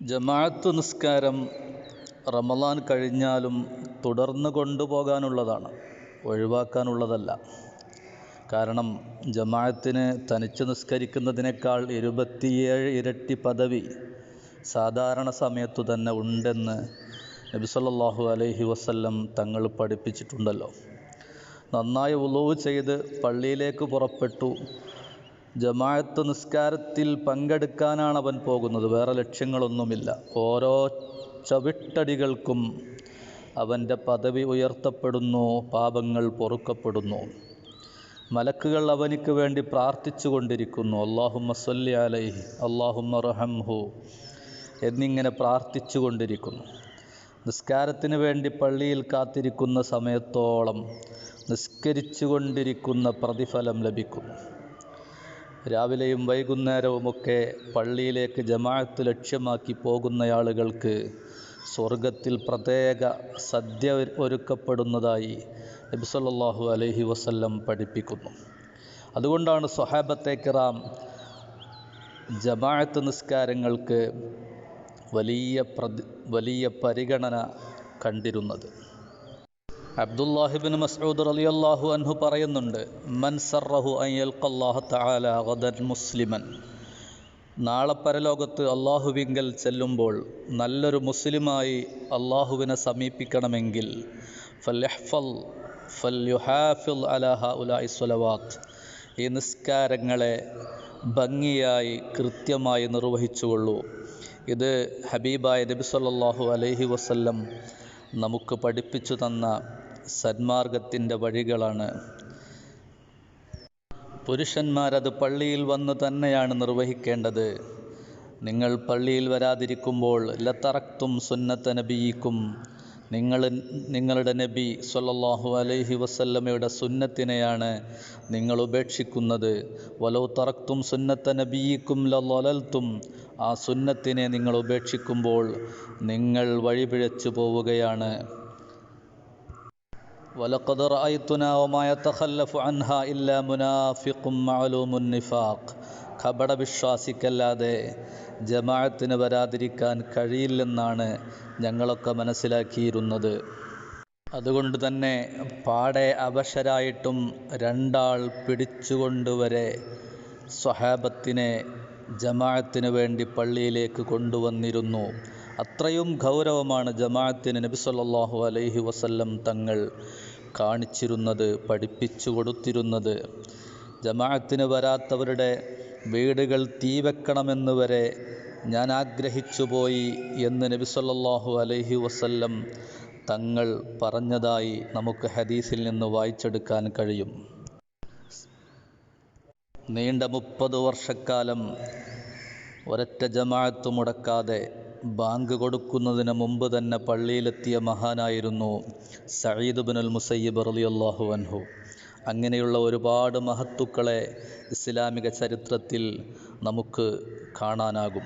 ജമാഅത്ത് നിസ്കാരം റമദാൻ കഴിഞ്ഞാലും തുടർന്ന് കൊണ്ടുപോകാനുള്ളതാണ് ഒഴിവാക്കാനുള്ളതല്ല. കാരണം ജമാഅത്തിന് തനിച്ച് നിസ്കരിക്കുന്നതിനേക്കാൾ ഇരുപത്തിയേഴ് ഇരട്ടി പദവി സാധാരണ സമയത്തു തന്നെ ഉണ്ടെന്ന് നബി സല്ലല്ലാഹു അലൈഹി വസല്ലം തങ്ങൾ പഠിപ്പിച്ചിട്ടുണ്ടല്ലോ. നന്നായി ഉളവ് ചെയ്ത് പള്ളിയിലേക്ക് പുറപ്പെട്ടു. ജമാഅത്ത് നിസ്കാരത്തിൽ പങ്കെടുക്കാനാണ് അവൻ പോകുന്നത്. വേറെ ലക്ഷ്യങ്ങളൊന്നുമില്ല. ഓരോ ചവിട്ടടികൾക്കും അവന്റെ പദവി ഉയർത്തപ്പെടുന്നു പാപങ്ങൾ പൊറുക്കപ്പെടുന്നു. മലക്കുകൾ അവനിക്ക് വേണ്ടി പ്രാർത്ഥിച്ചു കൊണ്ടിരിക്കുന്നു അള്ളാഹുമ്മ സല്ലി അലൈഹി അള്ളാഹുമ്മ റഹംഹു എന്നിങ്ങനെ പ്രാർത്ഥിച്ചു കൊണ്ടിരിക്കുന്നു നിസ്കാരത്തിന് വേണ്ടി പള്ളിയിൽ കാത്തിരിക്കുന്ന സമയത്തോളം നിസ്കരിച്ചു കൊണ്ടിരിക്കുന്ന പ്രതിഫലം ലഭിക്കുന്നു. രാവിലെയും വൈകുന്നേരവുമൊക്കെ പള്ളിയിലേക്ക് ജമാഅത്ത് ലക്ഷ്യമാക്കി പോകുന്ന ആളുകൾക്ക് സ്വർഗത്തിൽ പ്രത്യേക സദ്യ ഒരുക്കപ്പെടുന്നതായി നബി അലഹി വസല്ലം പഠിപ്പിക്കുന്നു. അതുകൊണ്ടാണ് സ്വഹാബത്തെ കിറാം ജമാഅത്ത് നിസ്കാരങ്ങൾക്ക് വലിയ വലിയ പരിഗണന കണ്ടിരുന്നത്. അബ്ദുല്ലാഹിബിൻ മസ്ഊദ് അള്ളാഹു അൻഹു പറയുന്നുണ്ട് മൻസറഹു ഗദൻ മുസ്ലിമൻ. നാളെ പരലോകത്ത് അള്ളാഹുവിങ്കൽ ചെല്ലുമ്പോൾ നല്ലൊരു മുസ്ലിമായി അള്ളാഹുവിനെ സമീപിക്കണമെങ്കിൽ ഫല്യഹ്ഫൽ ഫല്യുഹാഫിൽ അലാഹ ഉലായി സ്വലവാത്ത്. ഈ നിസ്കാരങ്ങളെ ഭംഗിയായി കൃത്യമായി നിർവഹിച്ചുകൊള്ളൂ. ഇത് ഹബീബായ നബി സല്ലാഹു അലൈഹി വസല്ലം നമുക്ക് പഠിപ്പിച്ചു തന്ന സന്മാർഗത്തിന്റെ വഴികളാണ്. പുരുഷന്മാരത് പള്ളിയിൽ വന്ന് തന്നെയാണ് നിർവഹിക്കേണ്ടത്. നിങ്ങൾ പള്ളിയിൽ വരാതിരിക്കുമ്പോൾ ലത്തറക്തും സുന്നത്ത നബിയിക്കും നിങ്ങൾ നിങ്ങളുടെ നബി സൊല്ലാഹു അലൈഹി വസല്ലമയുടെ സുന്നത്തിനെയാണ് നിങ്ങൾ ഉപേക്ഷിക്കുന്നത്. വലോ തറക്തും സുന്നത്ത നബിയിക്കും ലൊലൽത്തും ആ സുന്നത്തിനെ നിങ്ങൾ ഉപേക്ഷിക്കുമ്പോൾ നിങ്ങൾ വഴിപിഴച്ചു പോവുകയാണ്. ولقد رأيتنا وما يتخلف عنها إلا منافق معلوم النفاق കപട വിശ്വാസിക്കല്ലാതെ ജമാഅത്തിന് വരാതിരിക്കാൻ കഴിയില്ലെന്നാണ് ഞങ്ങളൊക്കെ മനസ്സിലാക്കിയിരുന്നത് അതുകൊണ്ട് തന്നെ പാടെ അവശരായിട്ടും രണ്ടാൾ പിടിച്ചുകൊണ്ടുവരെ സ്വഹാബത്തിനെ ജമാഅത്തിന് വേണ്ടി പള്ളിയിലേക്ക് കൊണ്ടുവന്നിരുന്നു അത്രയും ഗൗരവമാണ് ജമാഅത്തിന് നബി സല്ലല്ലാഹു അലൈഹി വസല്ലം തങ്ങൾ കാണിച്ചിരുന്നത് പഠിപ്പിച്ചു കൊടുത്തിരുന്നത്. ജമാഅത്തിന് വരാത്തവരുടെ വീടുകൾ തീ വെക്കണമെന്ന് വരെ ഞാൻ ആഗ്രഹിച്ചു പോയി എന്ന് നബി സല്ലല്ലാഹു അലൈഹി വസല്ലം തങ്ങൾ പറഞ്ഞതായി നമുക്ക് ഹദീസിൽ നിന്ന് വായിച്ചെടുക്കാൻ കഴിയും. നീണ്ട മുപ്പത് വർഷക്കാലം ഒരൊറ്റ ജമാഅത്ത് മുടക്കാതെ ബാങ്ക് കൊടുക്കുന്നതിന് മുമ്പ് തന്നെ പള്ളിയിലെത്തിയ മഹാനായിരുന്നു സയ്യിദ് ബിൻ അൽ മുസയ്യിബ് റളിയല്ലാഹു അൻഹു. അങ്ങനെയുള്ള ഒരുപാട് മഹത്തുക്കളെ ഇസ്ലാമിക ചരിത്രത്തിൽ നമുക്ക് കാണാനാകും.